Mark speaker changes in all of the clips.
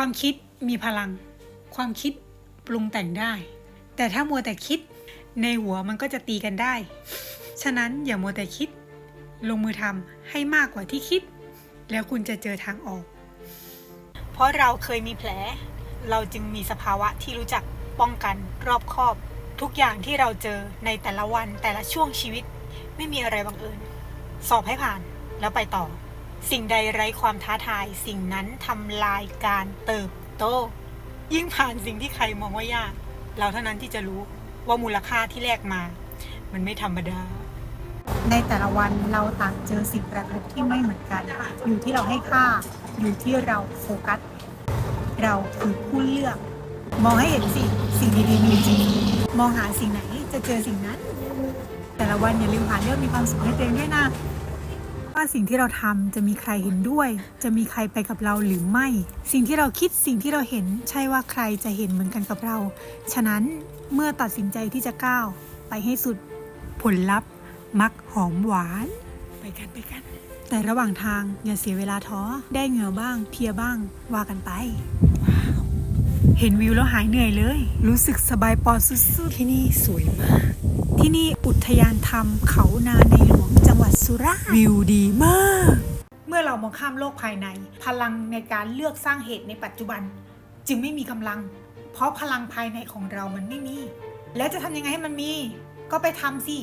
Speaker 1: ความคิดมีพลัง ความคิดปรุงแต่งได้ แต่ถ้ามัวแต่คิดในหัวมันก็จะตีกันได้ ฉะนั้นอย่ามัวแต่คิด ลงมือทำให้มากกว่าที่คิด แล้วคุณจะเจอทางออก เพราะเราเคยมีแผล เราจึงมีสภาวะที่รู้จักป้องกันรอบคอบ ทุกอย่างที่เราเจอในแต่ละวันแต่ละช่วงชีวิต ไม่มีอะไรบังเอิญ สอบให้ผ่านแล้วไปต่อ สิ่งใดไร้ความท้าทาย สิ่งนั้นทำลายการเติบโต ยิ่งผ่านสิ่งที่ใครมองว่ายาก เราเท่านั้นที่จะรู้ว่ามูลค่าที่แลกมา มันไม่ธรรมดา ในแต่ละวันเราต่างเจอสิ่งประทบที่ไม่เหมือนกัน อยู่ที่เราให้ค่า อยู่ที่เราโฟกัส เราคือผู้เลือก มองให้เห็นสิ สิ่งดีๆมีจริง มองหาสิ่งไหนจะเจอสิ่งนั้น แต่ละวันอย่าลืมผ่านเรื่องมีความสุขให้ตัวเองด้วยนะ ว่าสิ่งที่เราทำจะมีใครเห็นด้วย จะมีใครไปกับเราหรือไม่ สิ่งที่เราคิดสิ่งที่เราเห็น ใช่ว่าใครจะเห็นเหมือนกันกับเรา ฉะนั้นเมื่อตัดสินใจที่จะก้าว ไปให้สุดผลลัพธ์ มักหอมหวาน ไปกันไปกัน แต่ระหว่างทางอย่าเสียเวลาท้อได้เหงื่อบ้าง เพลียบ้างว่ากันไป เห็นวิวแล้วหายเหนื่อยเลย รู้สึกสบายปอดสุดๆ ที่นี่สวยมาก ที่นี่อุทยานธรรมเขานาในหลวงจังหวัดสุราษฎร์วิวดีมาก เมื่อเรามองข้ามโลกภายใน พลังในการเลือกสร้างเหตุในปัจจุบัน จึงไม่มีกำลัง เพราะพลังภายในของเรามันไม่มี แล้วจะทำยังไงให้มันมี ก็ไปทำสิ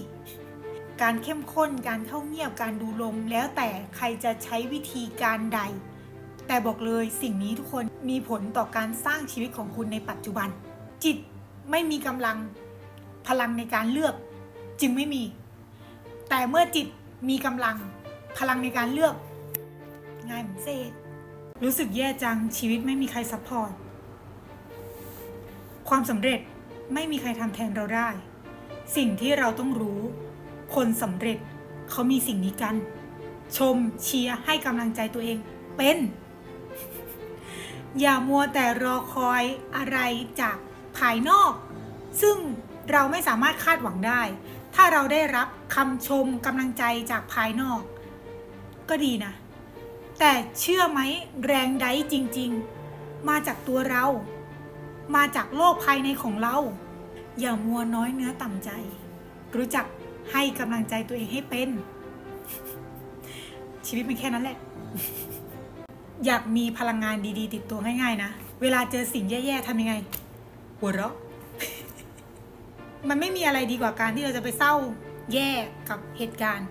Speaker 1: การเข้มข้นการเข้าเงียบการดูลมแล้วแต่ใครจะใช้วิธีการใด แต่บอกเลยสิ่งนี้ทุกคนมีผลต่อการสร้างชีวิตของคุณในปัจจุบัน จิตไม่มีกำลังพลังในการเลือกจึงไม่มี แต่เมื่อจิตมีกำลังพลังในการเลือกง่ายเหมือนเศษรู้สึกแย่จังชีวิตไม่มีใครซัพพอร์ตความสำเร็จไม่มีใครทำแทนเราได้ สิ่งที่เราต้องรู้ คนสำเร็จเขามีสิ่งนี้กัน ชมเชียร์ให้กำลังใจตัวเองเป็น อย่ามัวแต่รอคอยอะไรจากภายนอก ซึ่งเราไม่สามารถคาดหวังได้ ถ้าเราได้รับคำชมกำลังใจจากภายนอก ก็ดีนะ แต่เชื่อไหมแรงไดจริง ๆ มาจากตัวเรา มาจากโลกภายในของเรา อย่ามัวน้อยเนื้อต่ำใจ รู้จักให้กำลังใจตัวเองให้เป็น ชีวิตเป็นแค่นั้นแหละ อยากมีพลังงานดีๆ ติดตัวง่ายๆนะ เวลาเจอสิ่งแย่ๆทำยังไง หัวเราะ มันไม่มีอะไรดีกว่าการที่เราจะไปเศร้าแย่กับเหตุการณ์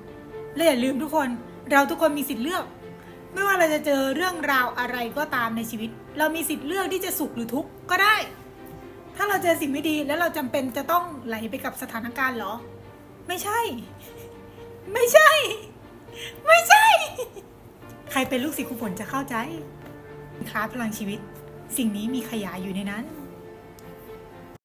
Speaker 1: และอย่าลืมทุกคน เราทุกคนมีสิทธิ์เลือก ไม่ว่าเราจะเจอเรื่องราวอะไรก็ตามในชีวิต เรามีสิทธิ์เลือกที่จะสุขหรือทุกข์ก็ได้ ถ้าเราเจอสิ่งไม่ดีแล้วเราจำเป็นจะต้องไหลไปกับสถานการณ์เหรอ ไม่ใช่ ไม่ใช่ ไม่ใช่ ใครเป็นลูกศิษย์ครูฝนจะเข้าใจคลาสพลังชีวิต สิ่งนี้มีขยายอยู่ในนั้น